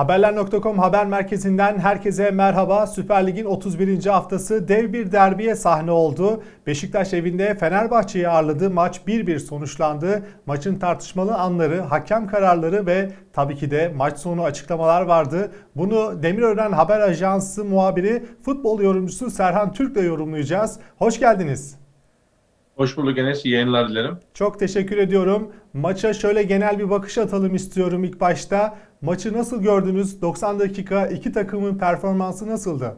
Haberler.com haber merkezinden herkese merhaba. Süper Lig'in 31. haftası dev bir derbiye sahne oldu. Beşiktaş evinde Fenerbahçe'yi ağırladı. Maç 1-1 sonuçlandı. Maçın tartışmalı anları, hakem kararları ve tabii ki de maç sonu açıklamalar vardı. Bunu Demirören Haber Ajansı muhabiri, futbol yorumcusu Serhan Türk'le yorumlayacağız. Hoş geldiniz. Hoş bulduk Enes. İyi yayınlar dilerim. Çok teşekkür ediyorum. Maça şöyle genel bir bakış atalım istiyorum ilk başta. Maçı nasıl gördünüz? 90 dakika iki takımın performansı nasıldı?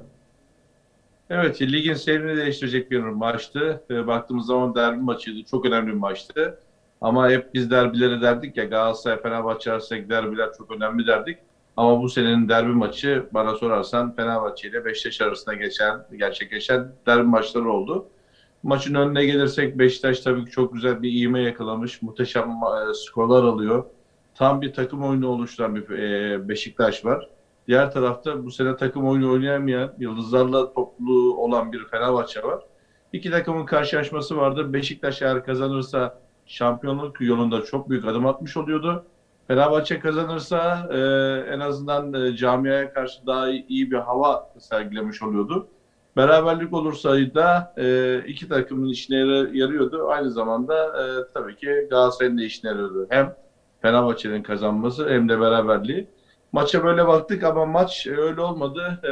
Evet, ligin seyrini değiştirecek bir maçtı. E, baktığımız zaman derbi maçıydı. Çok önemli bir maçtı. Ama hep biz derbileri derdik ya Galatasaray, Fenerbahçe arasındaki derbiler çok önemli derdik. Ama bu senenin derbi maçı bana sorarsan Fenerbahçe ile Beşiktaş arasında geçen, gerçekleşen derbi maçları oldu. Maçın önüne gelirsek Beşiktaş tabii ki çok güzel bir iğme yakalamış. Muhteşem e, skorlar alıyor. Tam bir takım oyunu oluşturan bir e, Beşiktaş var. Diğer tarafta bu sene takım oyunu oynayamayan, yıldızlarla toplu olan bir Fenerbahçe var. İki takımın karşılaşması vardı. Beşiktaş eğer kazanırsa şampiyonluk yolunda çok büyük adım atmış oluyordu. Fenerbahçe kazanırsa e, en azından e, camiaya karşı daha iyi bir hava sergilemiş oluyordu. Beraberlik olursa da e, iki takımın işine yarıyordu. Aynı zamanda e, tabii ki Galatasaray'ın da işine yarıyordu. Hem Fenerbahçe'nin kazanması hem de beraberliği. Maça böyle baktık ama maç öyle olmadı. Ee,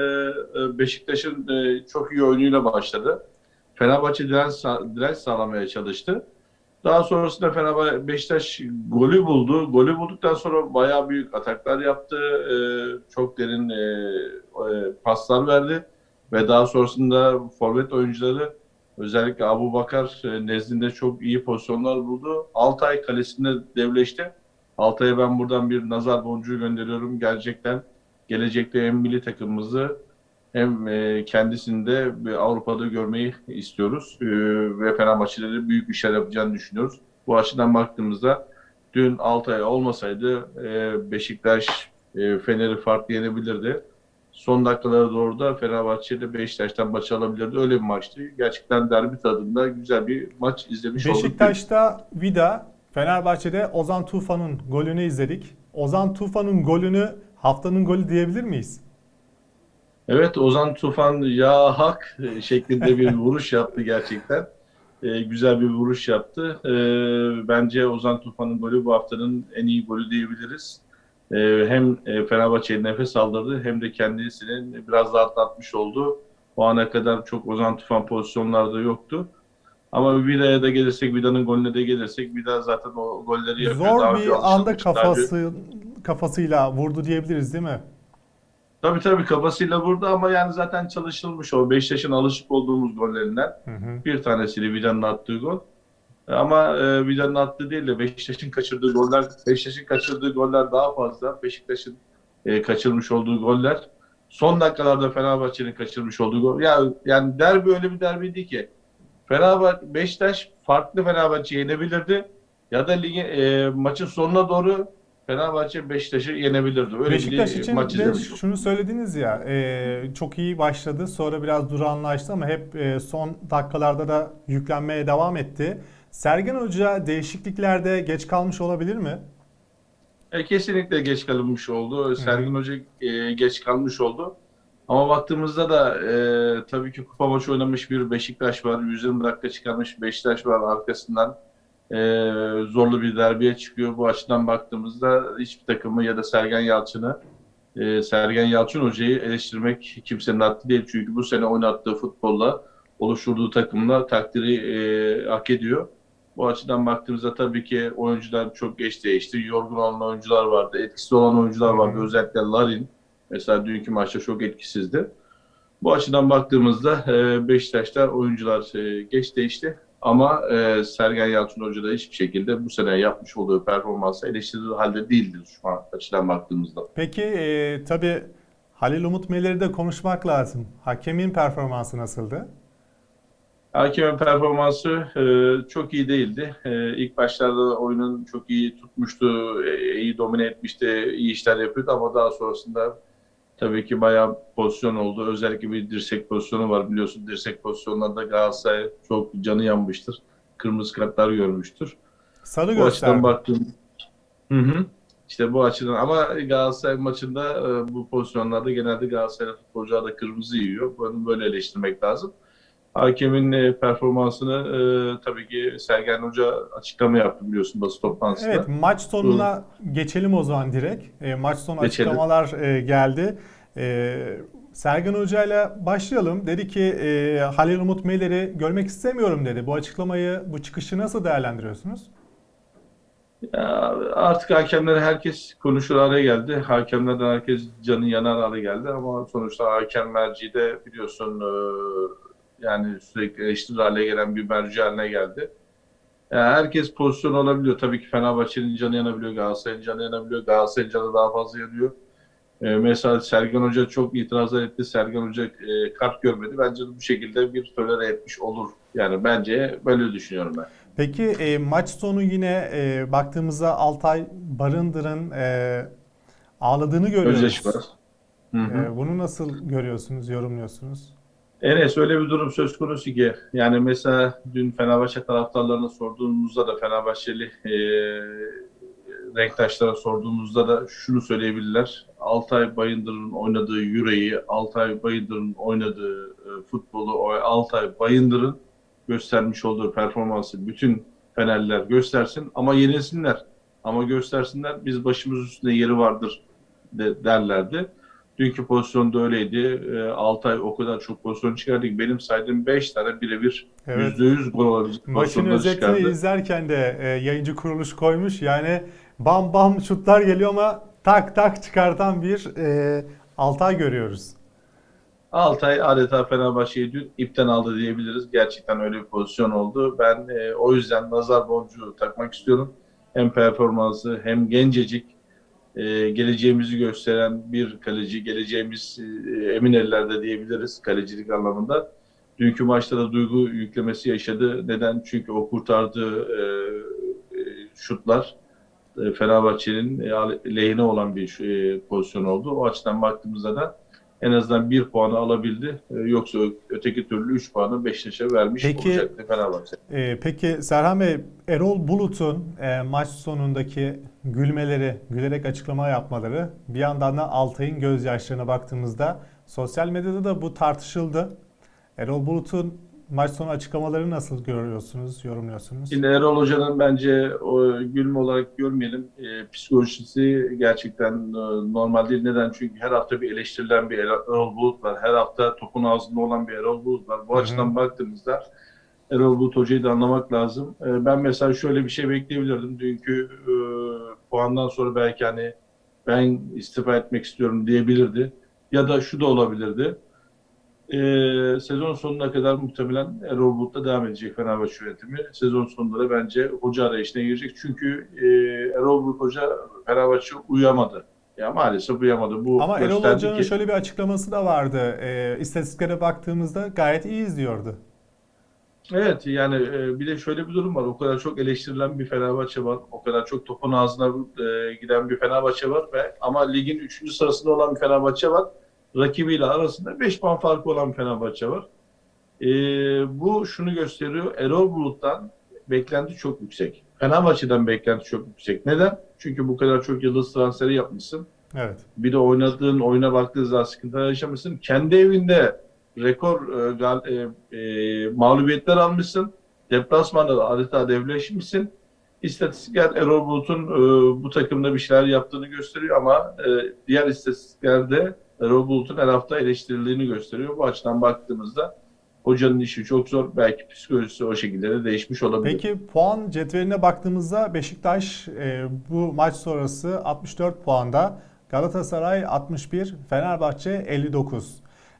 e, Beşiktaş'ın e, çok iyi oyunuyla başladı. Fenerbahçe direnç, direnç sağlamaya çalıştı. Daha sonrasında Fenerbahçe Beşiktaş golü buldu. Golü bulduktan sonra bayağı büyük ataklar yaptı. Çok derin e, e, paslar verdi. Ve daha sonrasında forvet oyuncuları özellikle Abu Bakar e, nezdinde çok iyi pozisyonlar buldu. Altay kalesinde devleşti. Altay'a ben buradan bir nazar boncuğu gönderiyorum. Gerçekten gelecekte hem milli takımımızı hem e, kendisini de Avrupa'da görmeyi istiyoruz. E, ve Fenerbahçe'de de büyük işler yapacağını düşünüyoruz. Bu açıdan baktığımızda dün Altay olmasaydı e, Beşiktaş Fener'i farklı yenebilirdi. Son dakikalara doğru da Fenerbahçe'de Beşiktaş'tan maçı alabilirdi. Öyle bir maçtı. Gerçekten derbi tadında güzel bir maç izlemiş olduk. Beşiktaş'ta Vida, Fenerbahçe'de Ozan Tufan'ın golünü izledik. Ozan Tufan'ın golünü haftanın golü diyebilir miyiz? Evet Ozan Tufan ya hak şeklinde bir vuruş yaptı gerçekten. E, güzel bir vuruş yaptı. E, bence Ozan Tufan'ın golü bu haftanın en iyi golü diyebiliriz. E, hem e, Fenerbahçe'ye nefes aldırdı hem de kendisini biraz rahatlatmış oldu. O ana kadar çok Ozan Tufan pozisyonlarda yoktu. Ama Vida'ya da gelirsek, Vida'nın golüne de gelirsek Vida zaten o golleri yapıyor. Daha Zor önce bir anda daha kafası kafasıyla vurdu diyebiliriz değil mi? Tabii tabii kafasıyla vurdu ama yani zaten çalışılmış o. Beşiktaş'ın alışık olduğumuz gollerinden. Hı hı. Bir tanesiyle Vida'nın attığı gol. Ama e, Vida'nın attığı değil de Beşiktaş'ın kaçırdığı goller, Beşiktaş'ın kaçırdığı goller daha fazla. Beşiktaş'ın e, kaçırmış olduğu goller. Son dakikalarda Fenerbahçe'nin kaçırmış olduğu gol. Ya yani derbi öyle bir derbiydi ki Fenerbahçe Beşiktaş farklı Fenerbahçe yenebilirdi ya da ligin e, maçın sonuna doğru Fenerbahçe Beşiktaş'ı yenebilirdi. Öyle Beşiktaş bir için maç de izlemiştim. şunu söylediniz ya e, çok iyi başladı sonra biraz durağanlaştı ama hep e, son dakikalarda da yüklenmeye devam etti. Sergen Hoca değişikliklerde geç kalmış olabilir mi? E, kesinlikle geç kalınmış oldu. Sergin Hoca e, geç kalmış oldu. Ama baktığımızda da e, tabii ki kupa maçı oynamış bir Beşiktaş var. 120 dakika çıkarmış Beşiktaş var arkasından. E, zorlu bir derbiye çıkıyor. Bu açıdan baktığımızda hiçbir takımı ya da Sergen Yalçın'ı e, Sergen Yalçın Hoca'yı eleştirmek kimsenin haddi değil. Çünkü bu sene oynattığı futbolla oluşturduğu takımla takdiri e, hak ediyor. Bu açıdan baktığımızda tabii ki oyuncular çok geç değişti. Yorgun olan oyuncular vardı, etkisiz olan oyuncular vardı. Özellikle Larin mesela dünkü maçta çok etkisizdi. Bu açıdan baktığımızda e, Beşiktaş'ta oyuncular e, geç değişti. Ama e, Sergen Yalçın Hoca da hiçbir şekilde bu sene yapmış olduğu performansı eleştirilir halde değildi şu an açıdan baktığımızda. Peki e, tabii Halil Umut Meler'i de konuşmak lazım. Hakemin performansı nasıldı? Hakemin performansı e, çok iyi değildi. E, ilk başlarda oyunun çok iyi tutmuştu, e, iyi domine etmişti, iyi işler yapıyordu ama daha sonrasında tabii ki bayağı pozisyon oldu. Özellikle bir dirsek pozisyonu var biliyorsun. Dirsek pozisyonlarında Galatasaray çok canı yanmıştır. Kırmızı kartlar görmüştür. Sarı Bu açıdan baktım. Hı hı. İşte bu açıdan ama Galatasaray maçında e, bu pozisyonlarda genelde Galatasaray futbolcular da kırmızı yiyor. Bunu böyle eleştirmek lazım. Hakemin e, performansını e, tabii ki Sergen Hoca açıklama yaptı biliyorsun basın toplantısında. Evet maç sonuna geçelim o zaman direkt. E, maç sonu Geçelim. açıklamalar e, geldi. E, Sergen Hoca ile başlayalım. Dedi ki e, Halil Umut Meler'i görmek istemiyorum dedi. Bu açıklamayı, bu çıkışı nasıl değerlendiriyorsunuz? Ya artık hakemlere herkes konuşur hale geldi. Hakemlerden herkes canı yanar hale geldi ama sonuçta hakem merci de biliyorsun e, yani sürekli eleştiri hale gelen bir merci haline geldi. Yani herkes pozisyon olabiliyor. Tabii ki Fenerbahçe'nin canı yanabiliyor, Galatasaray'ın canı yanabiliyor. Galatasaray'ın canı daha fazla yanıyor. E, mesela Sergen Hoca çok itirazlar etti. Sergen Hoca e, kart görmedi. Bence bu şekilde bir tolere etmiş olur. Yani bence böyle düşünüyorum ben. Peki e, maç sonu yine e, baktığımızda Altay Barındır'ın e, ağladığını görüyoruz. Gözyaşı var. Hı hı. E, bunu nasıl görüyorsunuz, yorumluyorsunuz? Enes öyle bir durum söz konusu ki yani mesela dün Fenerbahçe taraftarlarına sorduğumuzda da Fenerbahçeli e, renktaşlara sorduğumuzda da şunu söyleyebilirler. Altay Bayındır'ın oynadığı yüreği, Altay Bayındır'ın oynadığı e, futbolu, Altay Bayındır'ın göstermiş olduğu performansı bütün Fenerliler göstersin ama yenilsinler. Ama göstersinler biz başımız üstünde yeri vardır de, derlerdi. Dünkü pozisyonda öyleydi. E, Altay o kadar çok pozisyon çıkardı ki benim saydığım 5 tane birebir Evet. %100 gol olabilecek Maçın özetini çıkardı. izlerken de e, yayıncı kuruluş koymuş. Yani bam bam şutlar geliyor ama tak tak çıkartan bir e, Altay görüyoruz. Altay adeta Fenerbahçe'yi dün ipten aldı diyebiliriz. Gerçekten öyle bir pozisyon oldu. Ben e, o yüzden nazar boncuğu takmak istiyorum. Hem performansı hem gencecik e, geleceğimizi gösteren bir kaleci. Geleceğimiz e, emin ellerde diyebiliriz kalecilik anlamında. Dünkü maçta da duygu yüklemesi yaşadı. Neden? Çünkü o kurtardığı e, e, şutlar e, Fenerbahçe'nin e, lehine olan bir e, pozisyon oldu. O açıdan baktığımızda da en azından bir puanı alabildi. E, Yoksa öteki türlü 3 puanı Beşiktaş'a vermiş Peki- olacaktı Fenerbahçe. E, peki Serhan Bey, Erol Bulut'un e, maç sonundaki gülmeleri, gülerek açıklama yapmaları bir yandan da Altay'ın gözyaşlarına baktığımızda sosyal medyada da bu tartışıldı. Erol Bulut'un maç sonu açıklamaları nasıl görüyorsunuz, yorumluyorsunuz? Şimdi Erol Hoca'nın bence o gülme olarak görmeyelim. E, psikolojisi gerçekten e, normal değil. Neden? Çünkü her hafta bir eleştirilen bir Erol Bulut var. Her hafta topun ağzında olan bir Erol Bulut var. Bu Hı hı. açıdan baktığımızda Erol Bulut Hoca'yı da anlamak lazım. E, ben mesela şöyle bir şey bekleyebilirdim. Dünkü e, puandan sonra belki hani ben istifa etmek istiyorum diyebilirdi. Ya da şu da olabilirdi. Ee, sezon sonuna kadar muhtemelen Erol Bulut'la devam edecek Fenerbahçe yönetimi. Sezon sonunda da bence hoca arayışına girecek. Çünkü e, Erol Bulut hoca Fenerbahçe uyamadı. Ya maalesef uyamadı. Bu Ama Erol Hoca'nın ki- şöyle bir açıklaması da vardı. E, istatistiklere baktığımızda gayet iyi izliyordu. Evet yani e, bir de şöyle bir durum var. O kadar çok eleştirilen bir Fenerbahçe var. O kadar çok topun ağzına e, giden bir Fenerbahçe var ve ama ligin 3. sırasında olan bir Fenerbahçe var. Rakibiyle arasında 5 puan farkı olan Fenerbahçe var. E, bu şunu gösteriyor. Erol Bulut'tan beklenti çok yüksek. Fenerbahçe'den beklenti çok yüksek. Neden? Çünkü bu kadar çok yıldız transferi yapmışsın. Evet. Bir de oynadığın oyuna baktığınızda sıkıntılar yaşamışsın. Kendi evinde rekor e, gal- e, e, mağlubiyetler almışsın. Deplasmanda da adeta devleşmişsin. İstatistikler Erol Bulut'un e, bu takımda bir şeyler yaptığını gösteriyor ama e, diğer istatistiklerde Erol Bulut'un her hafta eleştirildiğini gösteriyor. Bu açıdan baktığımızda hocanın işi çok zor. Belki psikolojisi o şekilde de değişmiş olabilir. Peki puan cetveline baktığımızda Beşiktaş e, bu maç sonrası 64 puanda, Galatasaray 61, Fenerbahçe 59.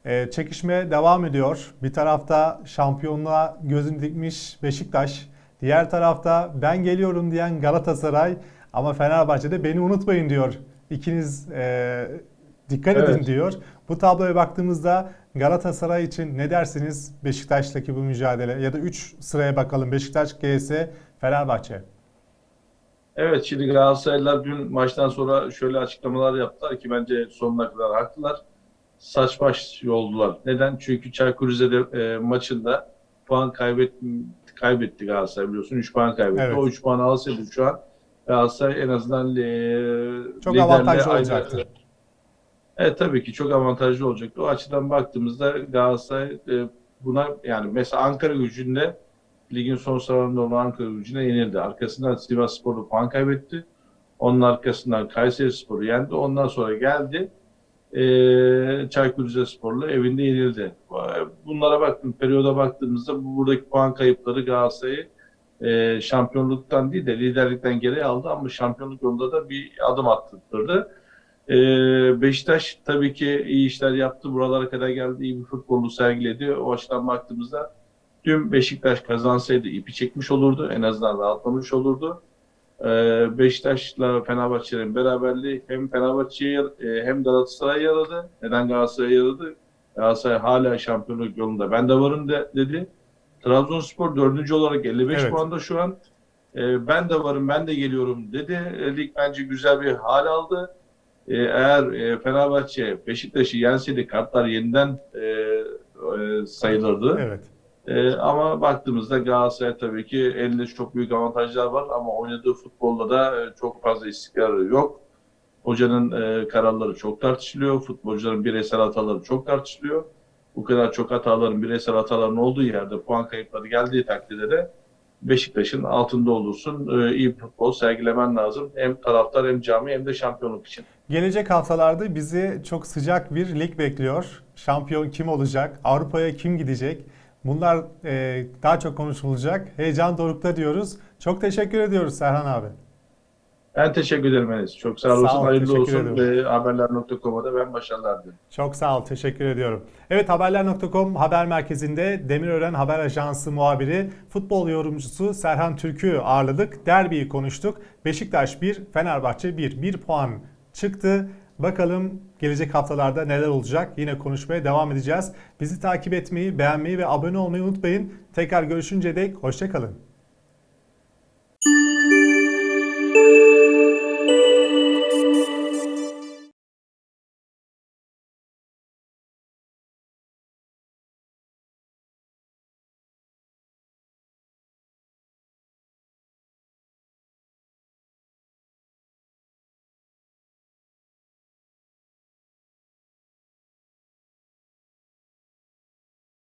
E, çekişme devam ediyor. Bir tarafta şampiyonluğa gözünü dikmiş Beşiktaş, diğer tarafta ben geliyorum diyen Galatasaray ama Fenerbahçe'de beni unutmayın diyor. İkiniz e, dikkat edin Evet. diyor. Bu tabloya baktığımızda Galatasaray için ne dersiniz Beşiktaş'taki bu mücadele ya da 3 sıraya bakalım Beşiktaş, GS, Fenerbahçe. Evet şimdi Galatasaraylılar dün maçtan sonra şöyle açıklamalar yaptılar ki bence sonuna kadar haklılar. Saç baş yoldular. Neden? Çünkü Çaykur Rize'de e, maçında puan kaybet, kaybetti Galatasaray biliyorsun. 3 puan kaybetti. Evet. O 3 puanı alsaydı şu an Galatasaray en azından e, Çok avantajlı aynı- olacaktı. Evet tabii ki çok avantajlı olacaktı. O açıdan baktığımızda Galatasaray e, buna yani mesela Ankara gücünde ligin son sıralarında olan Ankara gücüne yenildi. Arkasından Sivas Spor'u puan kaybetti. Onun arkasından Kayseri Spor'u yendi. Ondan sonra geldi. E, Çaykur Rizespor'la evinde yenildi. Bunlara baktım, periyoda baktığımızda bu buradaki puan kayıpları Galatasaray'ı e, şampiyonluktan değil de liderlikten geri aldı ama şampiyonluk yolunda da bir adım attırdı. Ee, Beşiktaş tabii ki iyi işler yaptı. Buralara kadar geldi. iyi bir futbolu sergiledi. O açıdan baktığımızda tüm Beşiktaş kazansaydı ipi çekmiş olurdu. En azından rahatlamış olurdu. Ee, Beşiktaş'la Fenerbahçe'nin beraberliği hem Fenerbahçe'ye hem Galatasaray'a yaradı. Neden Galatasaray'a yaradı? Galatasaray hala şampiyonluk yolunda. Ben de varım de, dedi. Trabzonspor dördüncü olarak 55 Evet. puanda şu an. Ee, ben de varım, ben de geliyorum dedi. Lig bence güzel bir hal aldı. Ee, eğer e, Fenerbahçe Beşiktaş'ı yenseydi kartlar yeniden e, e, sayılırdı. Evet. E, ama baktığımızda Galatasaray tabii ki elinde çok büyük avantajlar var ama oynadığı futbolda da e, çok fazla istikrarı yok. Hocanın e, kararları çok tartışılıyor. Futbolcuların bireysel hataları çok tartışılıyor. Bu kadar çok hataların, bireysel hataların olduğu yerde puan kayıpları geldiği takdirde de Beşiktaş'ın altında olursun. E, iyi futbol sergilemen lazım. Hem taraftar hem cami hem de şampiyonluk için. Gelecek haftalarda bizi çok sıcak bir lig bekliyor. Şampiyon kim olacak? Avrupa'ya kim gidecek? Bunlar e, daha çok konuşulacak. Heyecan dorukta diyoruz. Çok teşekkür ediyoruz Serhan abi. Ben teşekkür ederim Enes. Çok sağ olasın. Sağ ol, Hayırlı olsun. Ve haberler.com'a da ben başarılar dilerim. Çok sağ ol, teşekkür ediyorum. Evet Haberler.com haber merkezinde Demirören Haber Ajansı muhabiri, futbol yorumcusu Serhan Türk'ü ağırladık. Derbiyi konuştuk. Beşiktaş 1, Fenerbahçe 1. 1 puan çıktı. Bakalım gelecek haftalarda neler olacak yine konuşmaya devam edeceğiz. Bizi takip etmeyi, beğenmeyi ve abone olmayı unutmayın. Tekrar görüşünce dek hoşçakalın.